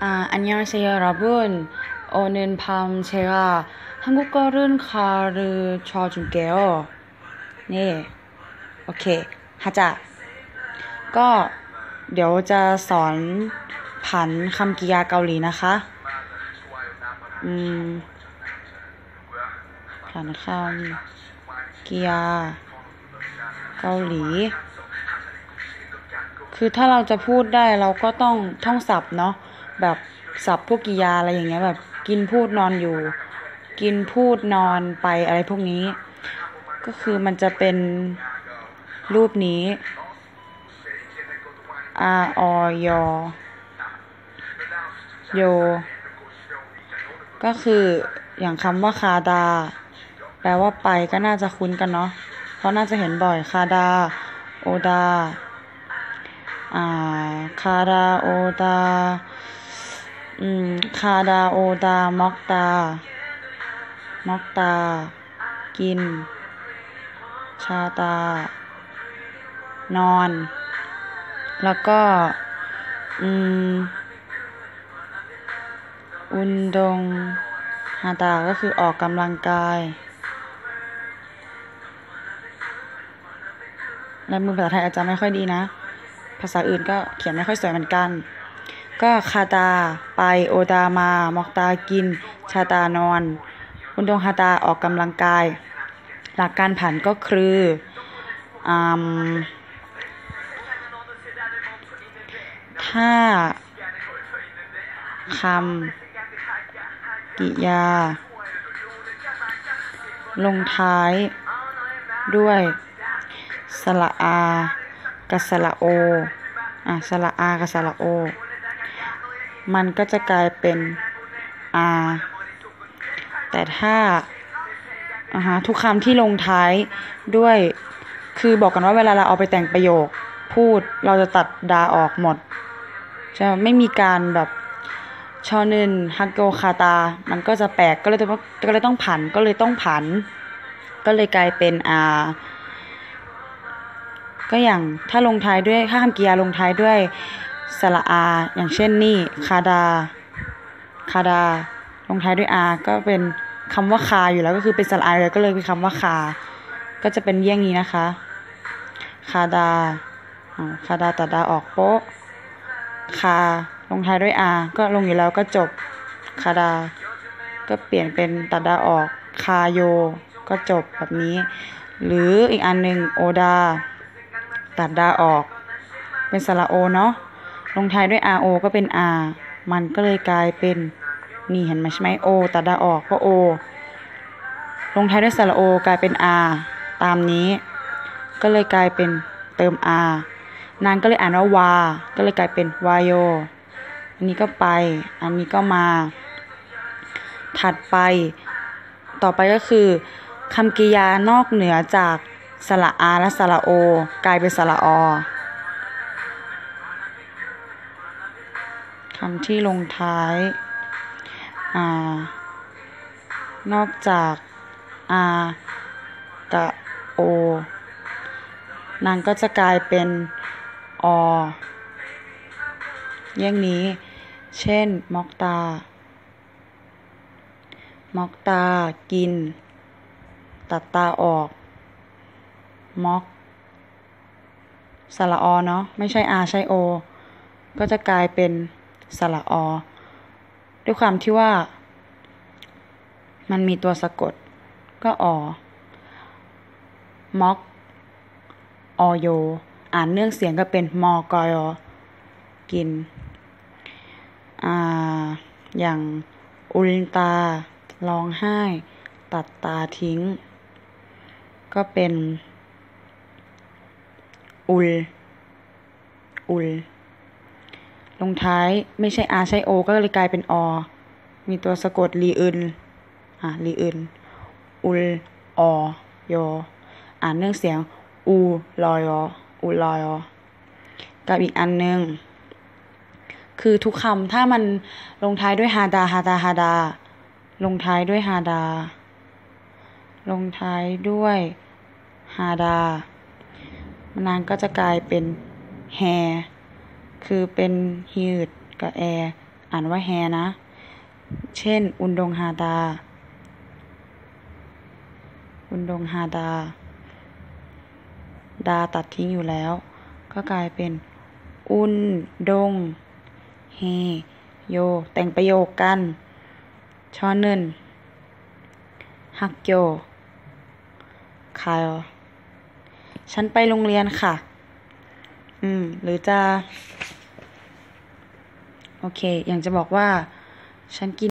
아, 안녕하세요, 여러분. 오늘 밤 제가 한국어를 가르쳐 줄게요. 네. 오케이. 하자. ก็เดี๋ยวจะสอนผันคำกริยาเกาหลีนะคะ อืม ผันคำกริยาเกาหลี คือถ้าเราจะพูดได้เราก็ต้องท่องศัพท์เนาะ แบบศัพท์พวกกิยาอะไรอย่างเงี้ยแบบ กินพูดนอนอยู่ กินพูดนอนไปอะไรพวกนี้ ก็คือมันจะเป็นรูปนี้ R O Y O โย ก็คืออย่างคำว่าคาดา แปลว่าไปก็น่าจะคุ้นกันเนาะเพราะน่าจะเห็นบ่อยคาดา โอดา อ่า คาดาโอดา อืม คาดาโอดามอกตา มอกตา กิน ชาตา นอน แล้วก็ อืม อุนดงฮาตา ก็คือออกกำลังกาย และมือภาษาไทยอาจจะไม่ค่อยดีนะ ภาษาอื่นก็เขียนไม่ค่อยสวยเหมือนกัน ก็คาตา ไปโอดามามอกตากิน ชาตานอน อุนดงฮาตาออกกำลังกาย หลักการผันก็คืออถ้าคำกิยา ลงท้ายด้วย สระอา กับสระโอ อะ สระอา กับสระโอ มันก็จะกลายเป็นอาแต่ถ้าอ่าฮะทุกคำที่ลงท้ายด้วย คือบอกกันว่าเวลาเราเอาไปแต่งประโยค พูดเราจะตัดดาออกหมด จะไม่มีการแบบชอนึนฮักโกคาตา มันก็จะแปลกก็เลยต้องก็เลยต้องผันก็เลยต้องผัน ก็เลยกลายเป็นอาก็อย่างถ้าลงท้ายด้วยถ้าคำกริยาลงท้ายด้วย สระอา อย่างเช่นนี่คาดา คาดา ลงท้ายด้วยอาก็เป็นคำว่าคาอยู่แล้วก็คือเป็นสระอาเลยก็เลยเป็นคำว่าคา ก็จะเป็นเยี่ยงนี้นะคะ คาดาคาดาตัดดาออกโป๊ะ คา ลงท้ายด้วยอาก็ลงอยู่แล้วก็จบ คาดา ก็เปลี่ยนเป็นตัดดาออก คาโย ก็จบแบบนี้ หรืออีกอันหนึ่งโอดา ตัดดาออก เป็นสระโอเนาะ ลงท้ายด้วย r o ก็เป็น r มันก็เลยกลายเป็น นี่เห็นไหมใช่ไหม o ตัดดาออกก็ o ลงท้ายด้วยสระโอกลายเป็น r ตามนี้ ก็เลยกลายเป็นเติม r นางก็เลยอ่านว่าวา ก็เลยกลายเป็นวายโย อันนี้ก็ไป อันนี้ก็มา ถัดไป ต่อไปก็คือคำกริยานอกเหนือจากสระอาและสระโอ กลายเป็นสระอ คำที่ลงท้ายอานอกจากอากับโอนางก็จะกลายเป็นออย่างนี้ เช่น มอกตา มอกตา กิน ตัดตาออก มอกสระอเนาะ ไม่ใช่อาใช่โอ ก็จะกลายเป็น สระอ ด้วยความที่ว่า มันมีตัวสะกด ก็อม็อกอโย อ่านเนื่องเสียงก็เป็นมอกอยอกิน อ่า อย่างอุลินตาร้องไห้ ตัดตาทิ้ง ก็เป็น อุล อุล ลงท้ายไม่ใช่อาใช่โอ ก็เลยกลายเป็นอ มีตัวสะกดรีอึนอ่ารีอึนอุลอโยอ่านเนื่องเสียงอูลอยออูลอยอกับอีกอันหนึ่งคือทุกคำถ้ามันลงท้ายด้วยฮาดาฮาดาฮาดา ลงท้ายด้วยฮาดา ลงท้ายด้วยฮาดานางก็จะกลายเป็นแฮ คือเป็นฮีดกับแออ่านว่าแฮนะ เช่น อุนดงฮาดา อุนดงฮาดา ดาตัดทิ้งอยู่แล้ว ก็กลายเป็น อุนดงเฮโย แต่งประโยคกันชอนึ่งฮักโยคายฉันไปโรงเรียนค่ะ อืม หรือจะ โอเค อย่างจะบอกว่า ฉันกิน